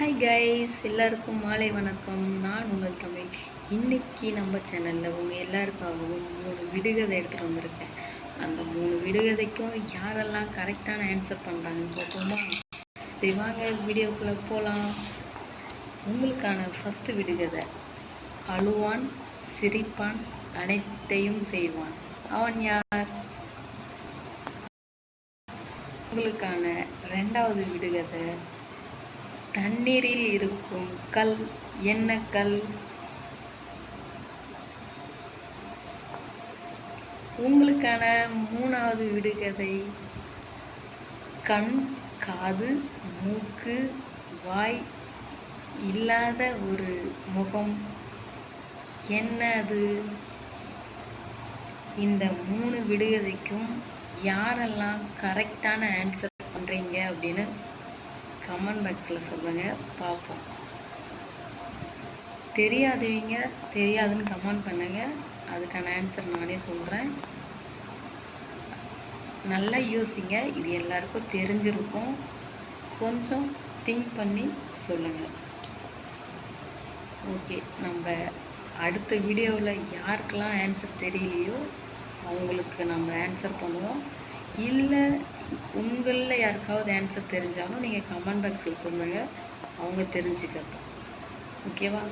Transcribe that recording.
Hi guys எல்லாருக்கும் மாலை வணக்கம். நான் உங்கள் தமிழ். இன்னைக்கு நம்ம சேனலில் உங்கள் எல்லாருக்காகவும் மூணு விடுகதை எடுத்துகிட்டு வந்திருக்கேன். அந்த மூணு விடுகதைக்கும் யாரெல்லாம் கரெக்டான ஆன்சர் பண்ணுறாங்கன்னு பார்ப்போமா? சரி வாங்க வீடியோக்குள்ளே போகலாம் உங்களுக்கான ஃபஸ்ட்டு விடுகதை. அழுவான் சிரிப்பான் அனைத்தையும் செய்வான். அவன் யார்? உங்களுக்கான ரெண்டாவது விடுகதை. தண்ணீரில் இருக்கும் கல். என்ன கல்? உங்களுக்கான மூணாவது விடுகதை. கண் காது மூக்கு வாய் இல்லாத ஒரு முகம். என்ன அது இந்த மூணு விடுகதைக்கும் யாரெல்லாம் கரெக்டான ஆன்சர் பண்ணுறீங்க அப்படின்னு கமெண்ட் பாக்ஸில் சொல்லுங்கள் பார்ப்போம். தெரியாதவங்க தெரியாதுன்னு கமெண்ட் பண்ணுங்கள் அதுக்கான ஆன்சர் நானே சொல்கிறேன் நல்லா யோசிங்க இது எல்லாருக்கும் தெரிஞ்சிருக்கும். கொஞ்சம் திங்க் பண்ணி சொல்லுங்கள் ஓகே நம்ம அடுத்த வீடியோவில் யாருக்கெல்லாம் ஆன்சர் தெரியலையோ அவங்களுக்கு நம்ம ஆன்சர் பண்ணுவோம். இல்லை உங்களில் யாருக்காவது ஆன்சர் தெரிஞ்சாலும் நீங்கள் கமெண்ட் பாக்ஸில் சொல்லுங்கள் அவங்க தெரிஞ்சுக்கட்டும். ஓகேவா